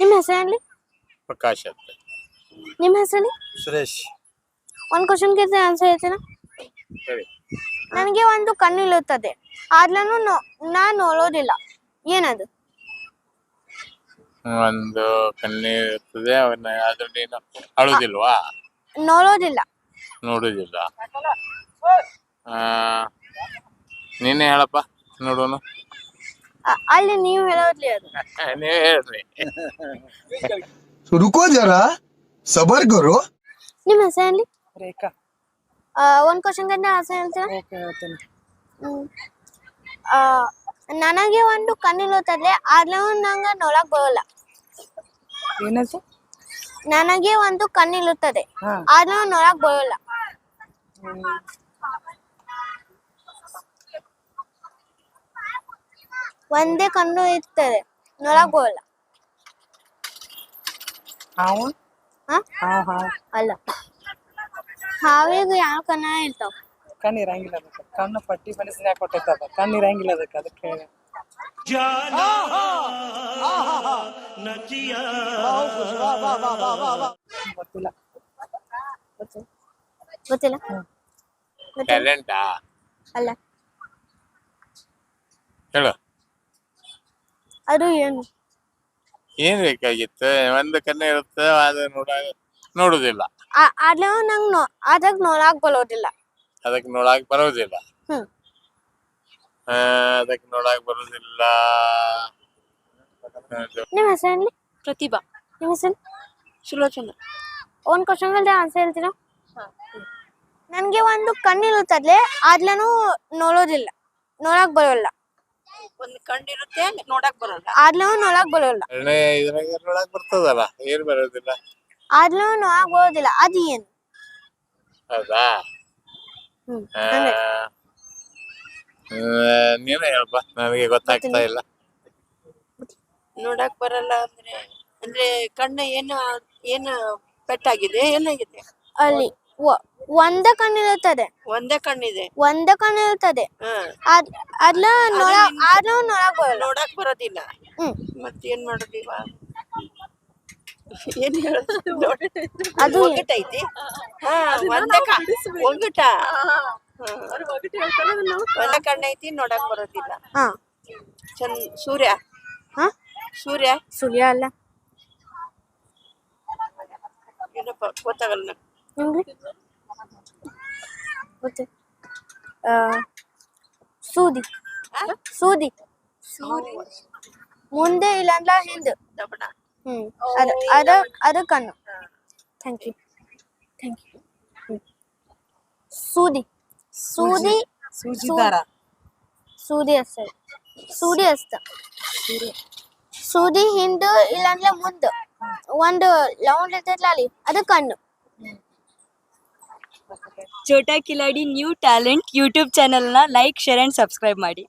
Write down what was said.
ನಿಮ್ಮ ಹೆಸರಲ್ಲಿ ಪ್ರಕಾಶ್ ಅಂತ. ನಿಮ್ಮ ಹೆಸರಲ್ಲಿ ಸುರೇಶ್. ಒಂದು ಕ್ವಶನ್ ಕೇಳ್ತೀನಿ ಆನ್ಸರ್ ಹೇಳ್ತೀರಾ? ಹೇಳಿ. ನನಗೆ ಒಂದು ಕಣ್ಣು ಇಳುತ್ತದೆ ಆದ್ರೂ ನಾನು ನೋಡೋದಿಲ್ಲ. ಏನದು? ಒಂದು ಕಣ್ಣೀರ್ ಇರ್ತದೆ ಅವನ್ನ ಆದ್ರೆ ನೀನು ಅಳುದಿಲ್ವಾ? ನೋಡೋದಿಲ್ಲ. ನೋಡುದಿಲ್ಲ. ಆ ನೀನೇ ಹೇಳಪ್ಪ ನೋಡೋನು. ಅ- ಅಲ್ಲಿ ನೀವು ಹೇಳೋದ್ಲಿ ಅದು. ರುಕೋ ಜರ ಸಬರ್ ಕರೋ ನಿಮ್ಮ ಹೆಸರು ಅಲ್ಲಿ? ರೇಖಾ. ಆ, ಒಂದ್ ಕ್ವಶನ್ ಕಂಡ ಆಸೆ ಹೇಳ್ತೀರಾ? ಹೇಳ್ತೀನಿ. ನನಗೆ ಒಂದು ಕಣ್ಣಿಲ್ ಓದ್ತದೆ ಆದ್ರೂ ನಂಗ ನೋಡಕ್ ಬರೋಲ್ಲ. ಏನಾಯ್ತು ನನಗೆ ಒಂದು ಕಣ್ಣಿಲ್ ಹಾ. ಆದ್ರೂ ನೋಡಕ್ ಬರೋಲ್ಲ. ಒಂದೇ ಕಣ್ಣು ಇರ್ತದೆ. ನೋಡಕ್ ಬರೋಲ್ಲ ಹಾವು? ಹಾ? ಹಾವು ಹಾವು ಅಲ್ಲ. ಹಾವಿಗೆ ಯಾವ ಕಣ್ಣ ಇರ್ತಾವ? ಕಣ್ಣು ಇರಂಗಿಲ್ಲ ಅದಕ್ಕೆ. ಕಣ್ಣು ಪಟ್ಟಿ ಮನಸ್ಸಿನ ಕೊಟ್ಟೈತದ ಕಣ್ಣು ಇರಂಗಿಲ್ಲ ಅದಕ್ಕೆ ಅದಕ್ಕೆ ಹೇಳಿ. ಗೊತ್ತಿಲ್ಲ. ಗೊತ್ತಿಲ್ಲ? ಗೊತ್ತಿಲ್ಲ? ಟ್ಯಾಲೆಂಟಾ ಅಲ್ಲ. ಹೇಳು. ಅದು ಏನು? ಏನ್ ಬೇಕಾಗಿತ್ತು? ಒಂದು ಕಣ್ಣು ಇರುತ್ತೆ ಅದು ನೋಡ ನೋಡುದಿಲ್ಲ. ಆ- ಆದ್ರೂ ನಂಗೆ ನೋ ಅದಕ್ಕೆ ನೋಡಕ್ ಬರೋದಿಲ್ಲ ಅದಕ್ಕೆ ನೋಡಕ್ ಬರೋದಿಲ್ಲ. ಹ್ಮ್. ಆ, ಅದಕ್ಕೆ ನೋಡಕ್ ಬರೋದಿಲ್ಲ. ಅದು ನಿಮ್ಮ ಹೆಸರಲ್ಲಿ ಪ್ರತಿಭಾ. ನಿಮ್ಮ ಹೆಸರು? ಸುಲೋಚನ. ಒಂದು ಕ್ವಶನ್ ಗಲ್ದೆ ಆನ್ಸರ್ ಹೇಳ್ತೀರಾ? ನನಗೆ ಒಂದು ಕಣ್ಣಿರುತ್ತದೆ ಆದ್ರೂ ನೋಡೋದಿಲ್ಲ. ನೋಡಕ್ ಬರೋಲ್ಲ. ಒಂದ್ ಕಣ್ಣಿರುತ್ತೆ ನೋಡಕ್ ಬರಲ್ಲ. ಆದ್ರೂ ಒಳಗ್ ಬರೋಲ್ಲ. ಎರಡನೇ ಇದ್ರಾಗ ನೋಡಕ್ ಬರ್ತದಲ್ಲ ಏನ್ ಬರೋದಿಲ್ಲ? ಆದ್ರೂ ನೋಡಕ್ ಬರೋದಿಲ್ಲ ಅದು ಏನು? ಹೌದಾ? ಹ್ಮ್ ಆ, ಹಂಗೆ. ಆ, ನೀನೇ ಹೇಳಪ್ಪ ನನಗೆ ಗೊತ್ತಾಗ್ತಾ ಇಲ್ಲ. ನೋಡಕ್ ಬರಲ್ಲ ಅಂದ್ರೆ ಅಂದ್ರೆ ಕಣ್ಣು ಏನು ಏನು ಪೆಟ್ಟಾಗಿದೆ ಏನಾಗಿದೆ? ಅಲ್ಲಿ. ಒಂದ ಕಣ್ಣಿರುತ್ತದೆ. ಒಂದೇ ಕಣ್ಣಿದೆ. ಒಂದ ಕಣ್ಣಿರುತ್ತದೆ. ಹಾ. ಅದ್ ಅದ್ಲ ನೋಡ ಆದ್ರೂ ನೋಡಕ್ ಬರೋಲ್ಲ. ನೋಡಕ್ ಬರೋದಿಲ್ಲ. ಹ್ಮ್. ಮತ್ತೇನ್ ಮಾಡೋದು ಇವಾಗ ಏನ್ ಹೇಳೋದು? ಅದು ಒಗಟೈತಿ ಹಾ ಒಂದೇ ಕ ಒಗಟ ಒಂದೇ ಕಣ್ಣೈತಿ ನೋಡಕ್ ಬರೋದಿಲ್ಲ. ಹಾ. ಚಂದ್ ಸೂರ್ಯ. ಹಾ? ಸೂರ್ಯ. ಸೂರ್ಯ ಅಲ್ಲ. ಏನಪ್ಪ ಗೊತ್ತಾಗಲ್ಲ ನಂಗೆ. ಆ, ಸೂದಿ. ಸೂದಿ. ಮುಂದೆ ಇಲ್ಲಾಂದ್ರ ಹಿಂದೆ. ಹ್ಮ್. ಅದು ಅದು ಅದು ಕಣ್ಣು. ಥ್ಯಾಂಕ್ ಯು ಥ್ಯಾಂಕ್ ಯು ಸೂದಿ. ಸೂದಿ. ಸೂಜಿ ದಾರ. ಸೂದಿ ಅಸ್ತ. ಸೂದಿ ಅಷ್ಟ ಸೂದಿ. ಹಿಂದೆ ಇಲ್ಲಾಂದ್ರೆ ಮುಂದೆ. ಒಂದು ಲೌಂಡ್ ಇರ್ತೈತಲ್ಲ ಅಲ್ಲಿ ಅದು ಕಣ್ಣು. Chota Kiladi new talent YouTube ಚಾನೆಲ್ನ ಲೈಕ್ ಶೇರ್ ಆ್ಯಂಡ್ ಸಬ್ಸ್ಕ್ರೈಬ್ ಮಾಡಿ.